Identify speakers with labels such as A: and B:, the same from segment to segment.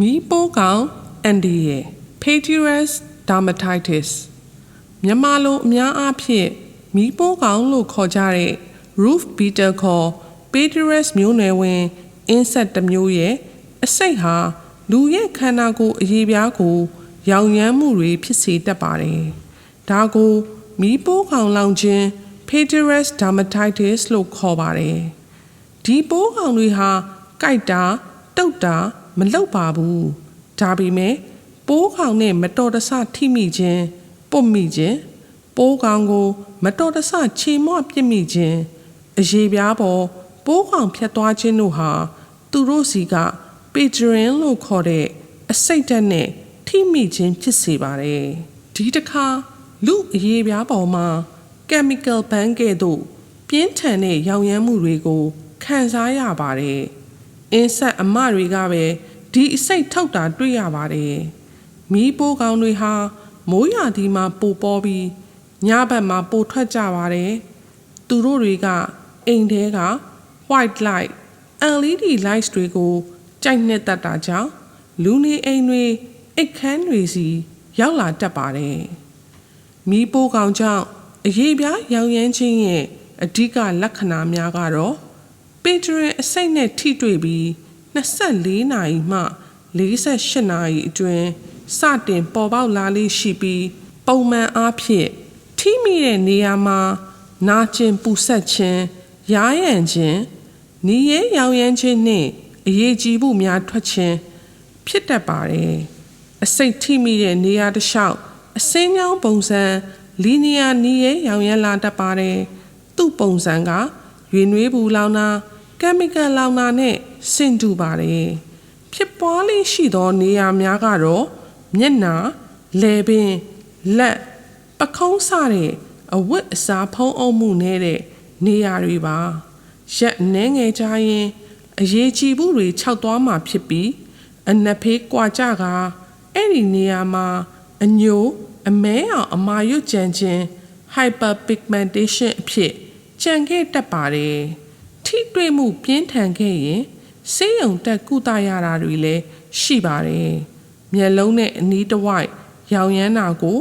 A: မီးပိုးကောင်အန်ဒီရဲ့ Paterus dermatitis မြန်မာလိုအများအားဖြင့်မီးပိုးကောင်လို့ခေါ်ကြတဲ့ roof beetle ခေါ် Paterus မျိုးနွယ်ဝင် insect တစ်မျိုးရဲ့အစိတ်ဟာလူရဲ့ခန္ဓာကိုယ်အရေးပြားကို ရောင်ရမ်းမှုတွေဖြစ်စေတတ်ပါတယ်။ဒါကိုမီးပိုးကောင်လောင်ခြင်း Paterus dermatitis လို့ခေါ်ပါတယ်။ဒီပိုးကောင်တွေဟာကြိုက်တာတုတ်တာ မလောက်ပါဘူးဒါပေမဲ့ပိုးကောင်နဲ့မတော်တဆထိမိခြင်းပုတ်မိခြင်းပိုးကောင်ကို မတော်တဆခြေမွပြစ်မိခြင်းအရေးပြားပေါ်ပိုးကောင်ဖြတ်သွားခြင်းတို့ဟာသူတို့စီကပေဂျရင်လို့ခေါ်တဲ့အစိတ်ဓာတ်နဲ့ထိမိခြင်းဖြစ်စေပါတယ်ဒီတစ်ခါလူအရေးပြားပေါ်မှာ chemical ban ကဲ့သို့ပြင်းထန်တဲ့ရောင်ရမ်းမှုတွေကိုခံစားရပါတယ်။ အင်းဆက်အမတွေကပဲဒီအစိတ်ထုတ်တာတွေ့ရပါတယ်။မီးပိုးကောင်တွေဟာမိုးရာသီမှာပိုပေါ်ပြီးညဘက်မှာပိုထွက်ကြပါတယ်။သူတို့တွေကအိမ်ထဲက white light LED lights တွေကိုကြိုက်နှစ်တတ်တာကြောင့်လူနေအိမ်တွေအိတ်ခမ်းတွေစီ ရောက်လာတတ်ပါတယ်။မီးပိုးကောင်ကြောင့်အရေးပြားရောင်ရမ်းခြင်းရဲ့အဓိကလက္ခဏာများကတော့ ပေတရင်အစိတ်နဲ့ထိတွေ့ပြီး24နာရီမှ48နာရီအတွင်းစတင်ပေါ်ပေါက်လာလေးရှိပြီးပုံမှန်အားဖြင့်ထိမိတဲ့နေရာမှာနာကျင်ပူဆက်ခြင်းရားရံခြင်းနီးရဲရောင်ရမ်းခြင်းနှင့်အရေးကြီးမှုများထွက်ခြင်းဖြစ်တတ်ပါတယ်အစိတ်ထိမိတဲ့နေရာတစ်လျှောက်အစင်းကြောင်းပုံစံလီနီယာနီးရဲရောင်ရမ်းလာတတ်ပါတယ်သူ့ပုံစံက ရွေနွေးဘူးလောင်တာကက်မီကယ်လောင်တာနဲ့ဆင်တူပါတယ်ဖြစ်ပွားလေးရှိသောနေရာများကတော့မျက်နာလယ်ပင်လက်ပခုံးစတဲ့အဝတ်အစားဖုံးအုပ်မှုနေတဲ့နေရာတွေပါရက်နှဲငယ်ကြရင်အရေးကြီးမှုတွေခြောက်သွားမှာဖြစ်ပြီးအနက်ဖေးကွာကြကအဲ့ဒီနေရာမှာအညိုအမဲအောင်အမာရွတ်ကြံခြင်း hyperpigmentation အဖြစ် ကြံခဲ့တတ်ပါတယ်ထိတွေ့မှုပြင်းထန်ခဲ့ရင်ဆေးရုံတက်ကုသရတာတွေလည်းရှိပါတယ်မျက်လုံးနဲ့အနီးတစ်ဝိုက်ရောင်ရမ်းတာကို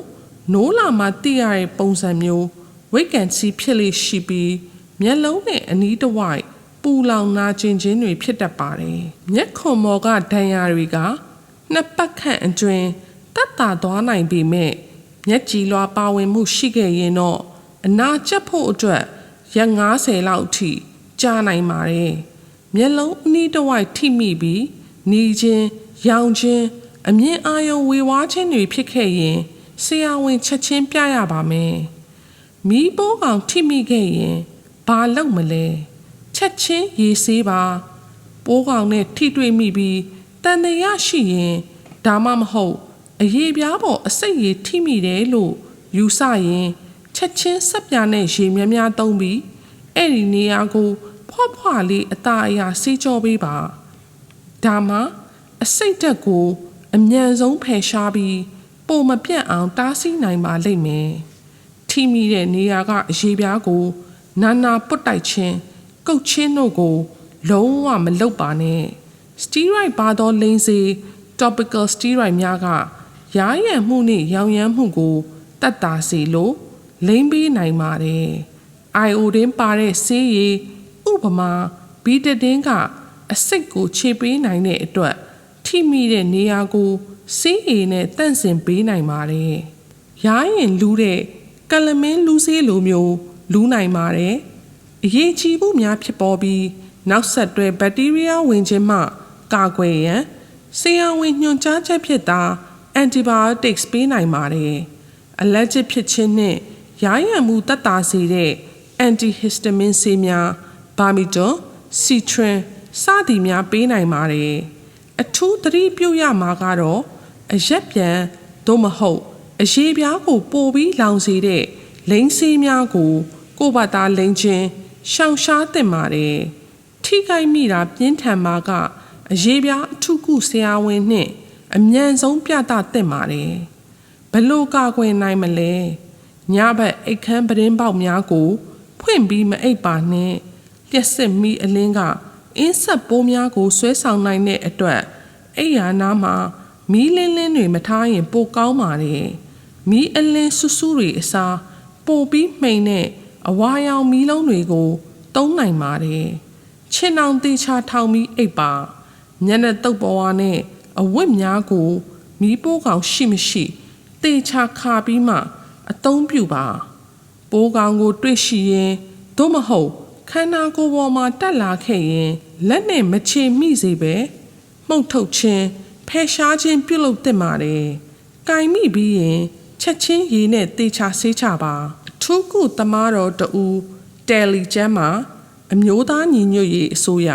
A: နိုးလာမှသိရတဲ့ပုံစံမျိုးဝိတ်ကန်စီဖြစ်လေရှိပြီးမျက်လုံးနဲ့အနီးတစ်ဝိုက်ပူလောင်နာကျင်ခြင်းတွေဖြစ်တတ်ပါတယ်မျက်ခွန်မော်ကဒဏ်ရာတွေကနှစ်ပတ်ခန့်အတွင်းတက်တာသွားနိုင်ပေမဲ့မျက်ကြည်လွာပါဝင်မှုရှိခဲ့ရင်တော့အနာကျက်ဖို့အတွက် ရက်90လောက်အထိကြာနိုင်ပါတယ်။မျက်လုံးအနီးတစ်ဝိုက်ထိမိပြီးหนีခြင်းရောင်ခြင်းအမြင်အာရုံဝေဝါးခြင်းတွေဖြစ်ခဲ့ရင်ဆရာဝန်ချက်ချင်းပြရပါမယ်။မီးပိုးကောင်ထိမိခဲ့ရင်ဘာလုပ်မလဲ။ချက်ချင်းရေဆေးပါ။ပိုးကောင်နဲ့ထိတွေ့မိပြီးတန်တရားရှိရင်ဒါမှမဟုတ်အရေးပြားပေါ်အစိတ်ရည်ထိမိတယ်လို့ယူဆရင် ချက်ချင်းဆက်ပြနဲ့ရေများများသုံးပြီးအဲ့ဒီနေရာကို ဖွားဖွားလေးအသားအရာစေးကြောပေးပါဒါမှအစိတ်တက်ကိုအမြန်ဆုံးဖယ်ရှားပြီးပုံမပြတ်အောင်တားဆီးနိုင်ပါလိမ့်မယ်ထိမိတဲ့နေရာကအရေးပြားကို နာနာပုတ်တိုက်ခြင်းကုတ်ချင်းတို့ကို လုံးဝမလုပ်ပါနဲ့စတီရိုက်ပါသောလိန်စေ topical steroid များကရားရံမှုနဲ့ရောင်ရမ်းမှုကိုတတ်တာစေလို့ လိမ့်ပေးနိုင်ပါတယ်။ iodine ပါတဲ့ဆေးရည်ဥပမာဘီတတင်းကအစိတ်ကိုခြေပေးနိုင်တဲ့အတွက်ထိမိတဲ့နေရာကိုဆေးရည်နဲ့တန့်စင်ပေးနိုင်ပါတယ်။ရားရင်လူးတဲ့ကလမင်းလူးဆေးလိုမျိုးလူးနိုင်ပါတယ်။အရေးကြီးမှုများဖြစ်ပေါ်ပြီးနောက်ဆက်တွဲဘက်တီးရီးယားဝင်ခြင်းမှ ကာကွယ်ရန်ဆေးရဝင်ညွှန်ကြားချက်ဖြစ်တာ antibiotics ပေးနိုင်ပါတယ်။ allergic ဖြစ်ခြင်းနှင့် ရာရံမှုတက်တာစေတဲ့ antihistamine ဆေးများဘာမီတွန်စီထရင်စသည်များပေးနိုင်ပါတယ်အထူးသတိပြုရမှာကတော့အရက်ပြန်သို့မဟုတ်အရေးပြားကိုပိုပြီးလောင်စေတဲ့လိန်ဆေးများကို ကိုယ့်ဘာသာလိန်ချင်းရှောင်ရှားသင့်ပါတယ်ထိခိုက်မိတာပြင်းထန်မှာကအရေးပြားအထုကုဆရာဝန်နှင့်အမြန်ဆုံးပြသသင့်ပါတယ်ဘလို့ကာကွယ်နိုင်မလဲ ညဘက်အိတ်ခမ်းပတင်းပေါက်များကို ဖွင့်ပြီးမအိပ်ပါနဲ့လျှက်စစ်မီအလင်းကအင်းဆက်ပိုးများကိုဆွဲဆောင်နိုင်တဲ့အတွက်အိယာနားမှာမီးလင်းလင်းတွေမထားရင်ပိုကောင်းပါတယ်မီးအလင်းဆူဆူတွေအစားပိုပြီးမှိန်တဲ့အဝါရောင်မီးလုံးတွေကို သုံးနိုင်ပါတယ်ချင်အောင်တေချာထောင်ပြီးအိပ်ပါညနေတုပ်ပေါ်ဝါနဲ့အဝတ်များကိုမီးပိုးကောင်ရှိမရှိတေချာခါပြီးမှ အသုံးပြုပါပိုးကောင်ကိုတွေ့ရှိရင်သို့မဟုတ်ခန္ဓာကိုယ်ပေါ်မှာတက်လာခဲ့ရင်လက်နဲ့မချေမိစေပဲမှုတ်ထုတ်ခြင်းဖယ်ရှားခြင်းပြုလုပ်သင့်ပါတယ်။ကင်မိပြီးရင်ချက်ချင်းရေနဲ့တေချာဆေးချပါအထူးကုသမားတော်တူတယ်လီကျမ်းမှာအမျိုးသားညီညွတ်ရေးအစိုးရ